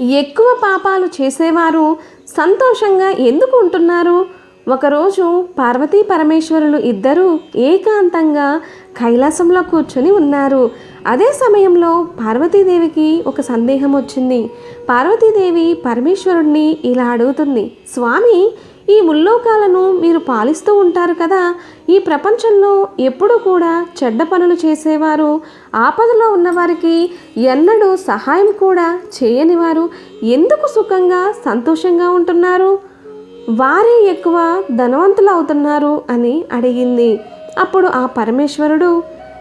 ఎక్కువ పాపాలు చేసేవారు సంతోషంగా ఎందుకు ఉంటున్నారు? ఒకరోజు పార్వతీ పరమేశ్వరులు ఇద్దరూ ఏకాంతంగా కైలాసంలో కూర్చొని ఉన్నారు. అదే సమయంలో పార్వతీదేవికి ఒక సందేహం వచ్చింది. పార్వతీదేవి పరమేశ్వరుణ్ణి ఇలా అడుగుతుంది స్వామి ఈ ముల్లోకాలను మీరు పాలిస్తూ ఉంటారు కదా. ఈ ప్రపంచంలో ఎప్పుడూ కూడా చెడ్డ పనులు చేసేవారు. ఆపదలో ఉన్నవారికి ఎన్నడూ సహాయం కూడా చేయని వారు ఎందుకు సుఖంగా సంతోషంగా ఉంటున్నారు? వారే ఎక్కువ ధనవంతులు అవుతున్నారు అని అడిగింది. అప్పుడు ఆ పరమేశ్వరుడు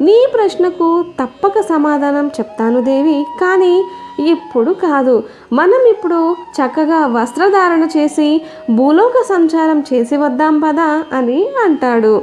నీ ప్రశ్నకు తప్పక సమాధానం చెప్తాను దేవి కానీ ఇప్పుడు కాదు. మనం ఇప్పుడు చక్కగా వస్త్రధారణ చేసి భూలోక సంచారం చేసి వద్దాం పదా అని అంటాడు.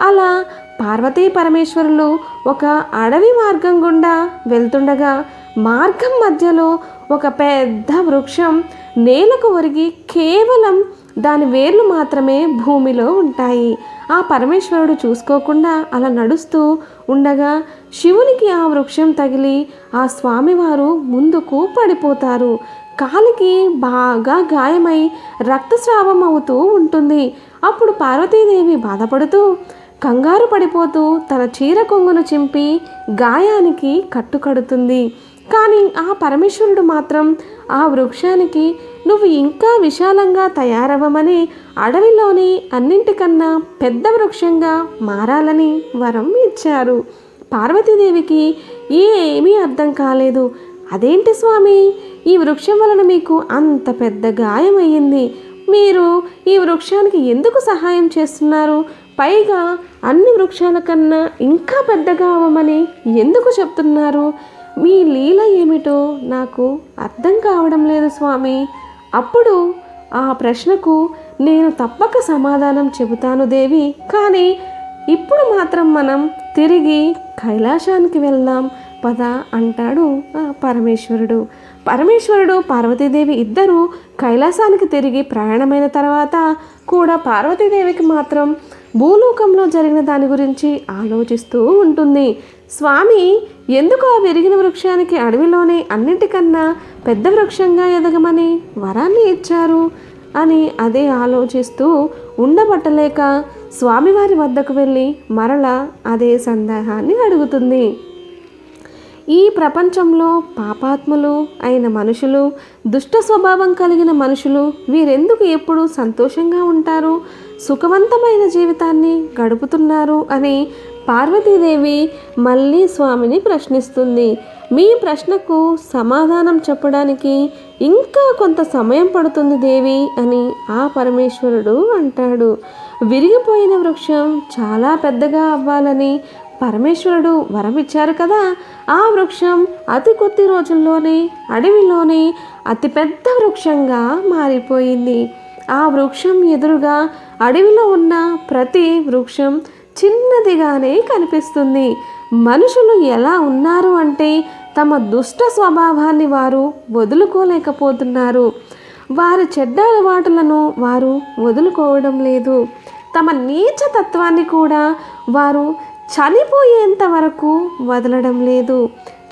అలా పార్వతీ పరమేశ్వరులు ఒక అడవి మార్గం గుండా వెళ్తుండగా మార్గం మధ్యలో ఒక పెద్ద వృక్షం నేలకు ఒరిగి కేవలం దాని వేర్లు మాత్రమే భూమిలో ఉంటాయి. ఆ పరమేశ్వరుడు చూసుకోకుండా అలా నడుస్తూ ఉండగా శివునికి ఆ వృక్షం తగిలి ఆ స్వామివారు ముందుకు పడిపోతారు. కాలికి బాగా గాయమై రక్తస్రావం అవుతూ ఉంటుంది. అప్పుడు పార్వతీదేవి బాధపడుతూ కంగారు పడిపోతూ తన చీర కొంగును చింపి గాయానికి కట్టుకడుతుంది. కానీ ఆ పరమేశ్వరుడు మాత్రం ఆ వృక్షానికి నువ్వు ఇంకా విశాలంగా తయారవ్వమని అడవిలోని అన్నింటికన్నా పెద్ద వృక్షంగా మారాలని వరం ఇచ్చారు. పార్వతీదేవికి ఏమీ అర్థం కాలేదు. అదేంటి స్వామి? ఈ వృక్షం వలన మీకు అంత పెద్ద గాయమయ్యింది మీరు ఈ వృక్షానికి ఎందుకు సహాయం చేస్తున్నారు? పైగా అన్ని వృక్షాల కన్నా ఇంకా పెద్దగా అవ్వమని ఎందుకు చెప్తున్నారు? మీ లీల ఏమిటో నాకు అర్థం కావడం లేదు స్వామి. అప్పుడు ఆ ప్రశ్నకు నేను తప్పక సమాధానం చెబుతాను దేవి. కానీ ఇప్పుడు మాత్రం మనం తిరిగి కైలాసానికి వెళ్దాం పద అంటాడు పరమేశ్వరుడు. పరమేశ్వరుడు పార్వతీదేవి ఇద్దరు కైలాసానికి తిరిగి ప్రయాణమైన తర్వాత కూడా పార్వతీదేవికి మాత్రం భూలోకంలో జరిగిన దాని గురించి ఆలోచిస్తూ ఉంటుంది. స్వామి ఎందుకు ఆ విరిగిన వృక్షానికి అడవిలోనే అన్నిటికన్నా పెద్ద వృక్షంగా ఎదగమని వరాన్ని ఇచ్చారు? అని అదే ఆలోచిస్తూ ఉండబట్టలేక స్వామివారి వద్దకు వెళ్ళి మరల అదే సందేహాన్ని అడుగుతుంది. ఈ ప్రపంచంలో పాపాత్ములు అయిన మనుషులు దుష్ట స్వభావం కలిగిన మనుషులు వీరెందుకు ఎప్పుడు సంతోషంగా ఉంటారు? సుఖవంతమైన జీవితాన్ని గడుపుతున్నారు అని పార్వతీదేవి మళ్ళీ స్వామిని ప్రశ్నిస్తుంది. మీ ప్రశ్నకు సమాధానం చెప్పడానికి ఇంకా కొంత సమయం పడుతుంది దేవి అని ఆ పరమేశ్వరుడు అంటాడు. విరిగిపోయిన వృక్షం చాలా పెద్దగా అవ్వాలని పరమేశ్వరుడు వరం ఇచ్చారు కదా. ఆ వృక్షం అతి కొద్ది రోజుల్లోనే అడవిలోనే అతిపెద్ద వృక్షంగా మారిపోయింది. ఆ వృక్షం ఎదురుగా అడవిలో ఉన్న ప్రతి వృక్షం చిన్నదిగానే కనిపిస్తుంది. మనుషులు ఎలా ఉన్నారు అంటే తమ దుష్ట స్వభావాన్ని వారు వదులుకోలేకపోతున్నారు. వారి చెడ్డ అలవాటులను వారు వదులుకోవడం లేదు. తమ నీచ తత్వాన్ని కూడా వారు చనిపోయేంత వరకు వదలడం లేదు.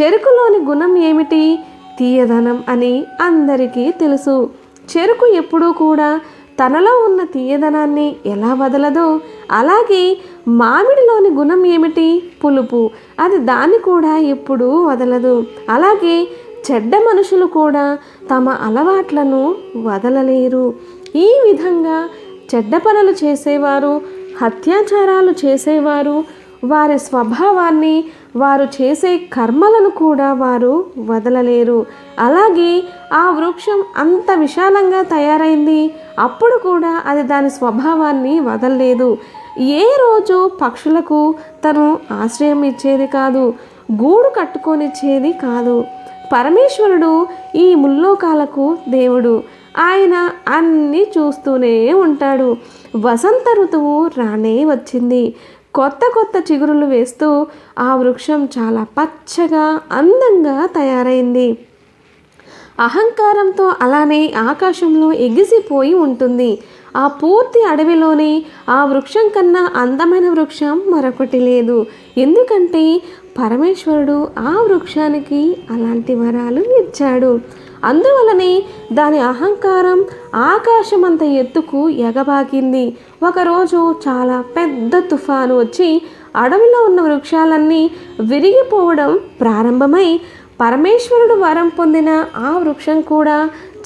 చెరుకులోని గుణం ఏమిటి? తీయదనం అని అందరికీ తెలుసు. చెరుకు ఎప్పుడూ కూడా తనలో ఉన్న తీయదనాన్ని ఎలా వదలదో? అలాగే మామిడిలోని గుణం ఏమిటి? పులుపు. అది దాన్ని కూడా ఎప్పుడూ వదలదు. అలాగే చెడ్డ మనుషులు కూడా తమ అలవాట్లను వదలలేరు. ఈ విధంగా చెడ్డ పనులు చేసేవారు అత్యాచారాలు చేసేవారు వారి స్వభావాన్ని వారు చేసే కర్మలను కూడా వారు వదలలేరు. అలాగే ఆ వృక్షం అంత విశాలంగా తయారైంది అప్పుడు కూడా అది దాని స్వభావాన్ని వదలలేదు. ఏ రోజు పక్షులకు తను ఆశ్రయం ఇచ్చేది కాదు గూడు కట్టుకొనిచ్చేది కాదు. పరమేశ్వరుడు ఈ ముల్లోకాలకు దేవుడు. ఆయన అన్నీ చూస్తూనే ఉంటాడు. వసంత ఋతువు రానే వచ్చింది. కొత్త కొత్త చిగురులు వేస్తూ ఆ వృక్షం చాలా పచ్చగా అందంగా తయారైంది. అహంకారంతో అలానే ఆకాశంలో ఎగిసిపోయి ఉంటుంది. ఆ పూర్తి అడవిలోనే ఆ వృక్షం కన్నా అందమైన వృక్షం మరొకటి లేదు. ఎందుకంటే పరమేశ్వరుడు ఆ వృక్షానికి అలాంటి వరాలు ఇచ్చాడు. అందువలనే దాని అహంకారం ఆకాశమంత ఎత్తుకు ఎగబాకింది. ఒకరోజు చాలా పెద్ద తుఫాను వచ్చి అడవిలో ఉన్న వృక్షాలన్నీ విరిగిపోవడం ప్రారంభమై పరమేశ్వరుడు వరం పొందిన ఆ వృక్షం కూడా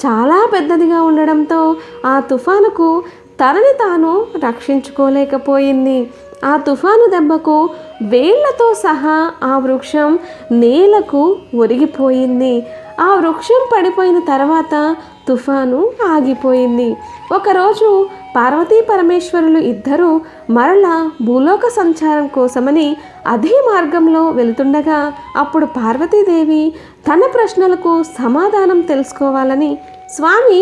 చాలా పెద్దదిగా ఉండడంతో ఆ తుఫానుకు తనని తాను రక్షించుకోలేకపోయింది. ఆ తుఫాను దెబ్బకు వేళ్ళతో సహా ఆ వృక్షం నేలకు ఒరిగిపోయింది. ఆ వృక్షం పడిపోయిన తర్వాత తుఫాను ఆగిపోయింది. ఒకరోజు పార్వతీ పరమేశ్వరులు ఇద్దరూ మరలా భూలోక సంచారం కోసమని అదే మార్గంలో వెళుతుండగా అప్పుడు పార్వతీదేవి తన ప్రశ్నలకు సమాధానం తెలుసుకోవాలని స్వామి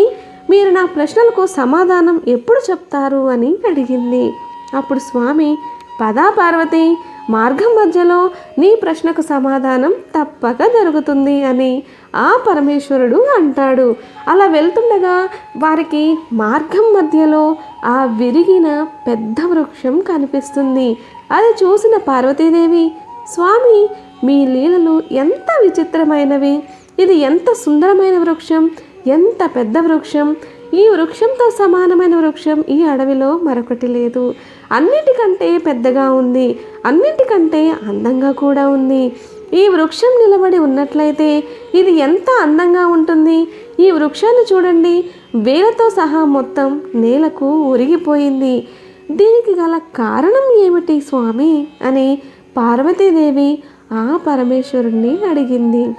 మీరు నా ప్రశ్నలకు సమాధానం ఎప్పుడు చెప్తారు? అని అడిగింది. అప్పుడు స్వామి పదా పార్వతి మార్గం మధ్యలో నీ ప్రశ్నకు సమాధానం తప్పక జరుగుతుంది అని ఆ పరమేశ్వరుడు అంటాడు. అలా వెళ్తుండగా వారికి మార్గం మధ్యలో ఆ విరిగిన పెద్ద వృక్షం కనిపిస్తుంది. అది చూసిన పార్వతీదేవి స్వామి మీ లీలలు ఎంత విచిత్రమైనవి. ఇది ఎంత సుందరమైన వృక్షం ఎంత పెద్ద వృక్షం. ఈ వృక్షంతో సమానమైన వృక్షం ఈ అడవిలో మరొకటి లేదు. అన్నిటికంటే పెద్దగా ఉంది. అన్నిటికంటే అందంగా కూడా ఉంది. ఈ వృక్షం నిలబడి ఉన్నట్లయితే ఇది ఎంత అందంగా ఉంటుంది. ఈ వృక్షాన్ని చూడండి. వేలతో సహా మొత్తం నేలకు ఉరిగిపోయింది. దీనికి గల కారణం ఏమిటి స్వామి? అని పార్వతీదేవి ఆ పరమేశ్వరుణ్ణి అడిగింది.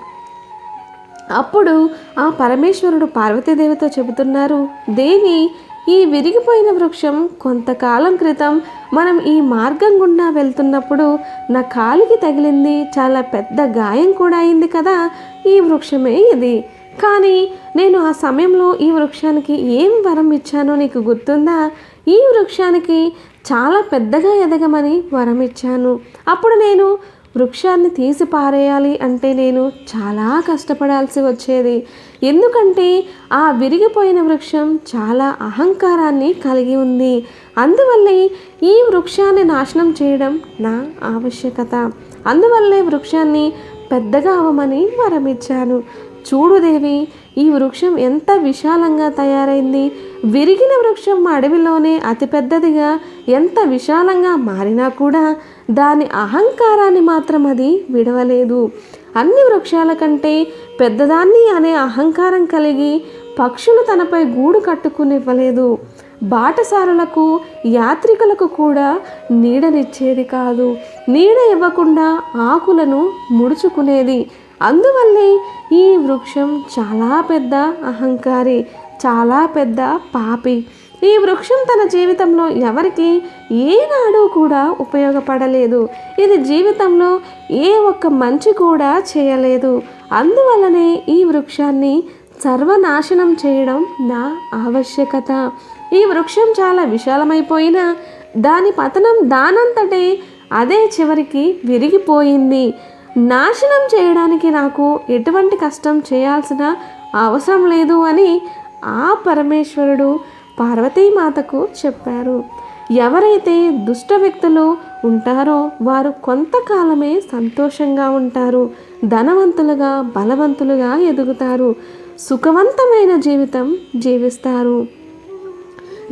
అప్పుడు ఆ పరమేశ్వరుడు పార్వతీదేవితో చెబుతున్నారు దేవి ఈ విరిగిపోయిన వృక్షం కొంతకాలం క్రితం మనం ఈ మార్గం గుండా వెళ్తున్నప్పుడు నా కాలికి తగిలింది చాలా పెద్ద గాయం కూడా అయింది కదా ఈ వృక్షమే ఇది. కానీ నేను ఆ సమయంలో ఈ వృక్షానికి ఏం వరం ఇచ్చానో నీకు గుర్తుందా? ఈ వృక్షానికి చాలా పెద్దగా ఎదగమని వరం ఇచ్చాను. అప్పుడు నేను వృక్షాన్ని తీసి పారేయాలి అంటే నేను చాలా కష్టపడాల్సి వచ్చేది. ఎందుకంటే ఆ విరిగిపోయిన వృక్షం చాలా అహంకారాన్ని కలిగి ఉంది. అందువల్లే ఈ వృక్షాన్ని నాశనం చేయడం నా ఆవశ్యకత. అందువల్లే వృక్షాన్ని పెద్దగా అవ్వమని వరమిచ్చాను. చూడు దేవి ఈ వృక్షం ఎంత విశాలంగా తయారైంది. విరిగిన వృక్షం మా అడవిలోనే అతిపెద్దదిగా ఎంత విశాలంగా మారినా కూడా దాని అహంకారాన్ని మాత్రం అది విడవలేదు. అన్ని వృక్షాల కంటే పెద్దదాన్ని అనే అహంకారం కలిగి పక్షులు తనపై గూడు కట్టుకునివ్వలేదు. బాటసారులకు యాత్రికులకు కూడా నీడనిచ్చేది కాదు. నీడ ఇవ్వకుండా ఆకులను ముడుచుకునేది. అందువల్లే ఈ వృక్షం చాలా పెద్ద అహంకారి చాలా పెద్ద పాపి. ఈ వృక్షం తన జీవితంలో ఎవరికి ఏనాడు కూడా ఉపయోగపడలేదు. ఇది జీవితంలో ఏ ఒక్క మంచి కూడా చేయలేదు. అందువలనే ఈ వృక్షాన్ని సర్వనాశనం చేయడం నా ఆవశ్యకత. ఈ వృక్షం చాలా విశాలమైపోయినా దాని పతనం దానంతటే అదే చివరికి విరిగిపోయింది. నాశనం చేయడానికి నాకు ఎటువంటి కష్టం చేయాల్సిన అవసరం లేదు అని ఆ పరమేశ్వరుడు పార్వతీమాతకు చెప్పారు. ఎవరైతే దుష్ట వ్యక్తులు ఉంటారో వారు కొంతకాలమే సంతోషంగా ఉంటారు. ధనవంతులుగా బలవంతులుగా ఎదుగుతారు. సుఖవంతమైన జీవితం జీవిస్తారు.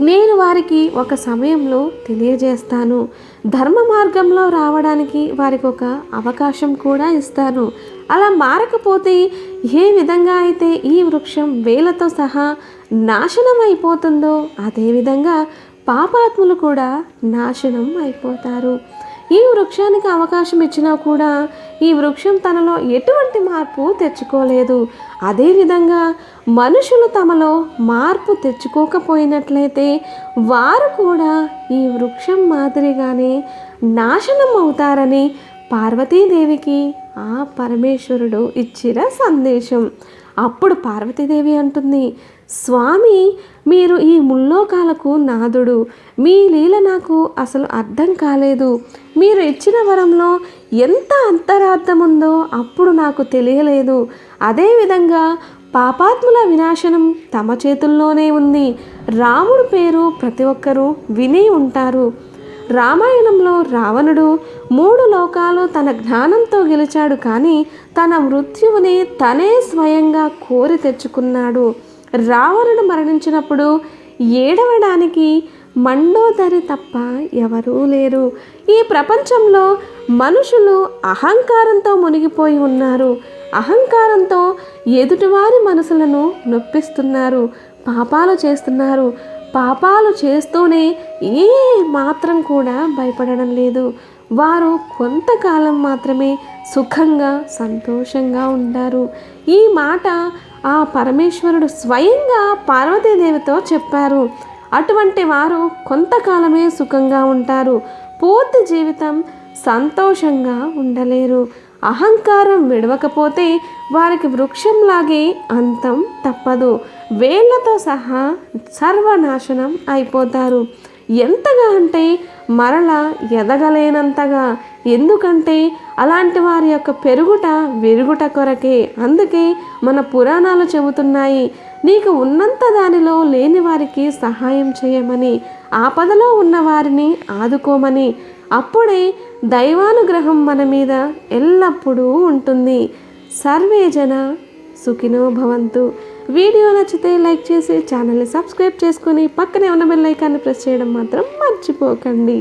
నేను వారికి ఒక సమయంలో తెలియజేస్తాను. ధర్మ మార్గంలో రావడానికి వారికి ఒక అవకాశం కూడా ఇస్తాను. అలా మారకపోతే ఏ విధంగా అయితే ఈ వృక్షం వేలతో సహా నాశనం అయిపోతుందో అదేవిధంగా పాపాత్ములు కూడా నాశనం అయిపోతారు. ఈ వృక్షానికి అవకాశం ఇచ్చినా కూడా ఈ వృక్షం తనలో ఎటువంటి మార్పు తెచ్చుకోలేదు. అదేవిధంగా మనుషులు తమలో మార్పు తెచ్చుకోకపోయినట్లయితే వారు కూడా ఈ వృక్షం మాదిరిగానే నాశనం అవుతారని పార్వతీదేవికి ఆ పరమేశ్వరుడు ఇచ్చిన సందేశం. అప్పుడు పార్వతీదేవి అంటుంది స్వామి మీరు ఈ ముల్లోకాలకు నాదుడు. మీ లీల నాకు అసలు అర్థం కాలేదు. మీరు ఇచ్చిన వరంలో ఎంత అంతరార్థం ఉందో అప్పుడు నాకు తెలియలేదు. అదేవిధంగా పాపాత్ముల వినాశనం తమ చేతుల్లోనే ఉంది. రాముడు పేరు ప్రతి ఒక్కరూ విని ఉంటారు. రామాయణంలో రావణుడు మూడు లోకాలు తన జ్ఞానంతో గెలిచాడు కానీ తన మృత్యువుని తనే స్వయంగా కోరి తెచ్చుకున్నాడు. రావణుడు మరణించినప్పుడు ఏడవడానికి మండోదరి తప్ప ఎవరూ లేరు. ఈ ప్రపంచంలో మనుషులు అహంకారంతో మునిగిపోయి ఉన్నారు. అహంకారంతో ఎదుటివారి మనసులను నొప్పిస్తున్నారు. పాపాలు చేస్తున్నారు. పాపాలు చేస్తూనే ఏ మాత్రం కూడా భయపడడం లేదు. వారు కొంతకాలం మాత్రమే సుఖంగా సంతోషంగా ఉంటారు. ఈ మాట ఆ పరమేశ్వరుడు స్వయంగా పార్వతీదేవితో చెప్పారు. అటువంటి వారు కొంతకాలమే సుఖంగా ఉంటారు. పూర్తి జీవితం సంతోషంగా ఉండలేరు. అహంకారం విడవకపోతే వారికి వృక్షంలాగే అంతం తప్పదు. వేళ్ళతో సహా సర్వనాశనం అయిపోతారు. ఎంతగా అంటే మరల ఎదగలేనంతగా. ఎందుకంటే అలాంటి వారి యొక్క పెరుగుట విరుగుట కొరకే. అందుకే మన పురాణాలు చెబుతున్నాయి నీకు ఉన్నంత దానిలో లేని వారికి సహాయం చేయమని ఆపదలో ఉన్న వారిని ఆదుకోమని. అప్పుడే దైవానుగ్రహం మన మీద ఎల్లప్పుడూ ఉంటుంది. సర్వేజన సుఖినో భవంతు. వీడియో నచ్చితే లైక్ చేసి ఛానల్ని సబ్స్క్రైబ్ చేసుకొని పక్కనే ఉన్న బెల్ ఐకాన్ని ప్రెస్ చేయడం మాత్రం మర్చిపోకండి.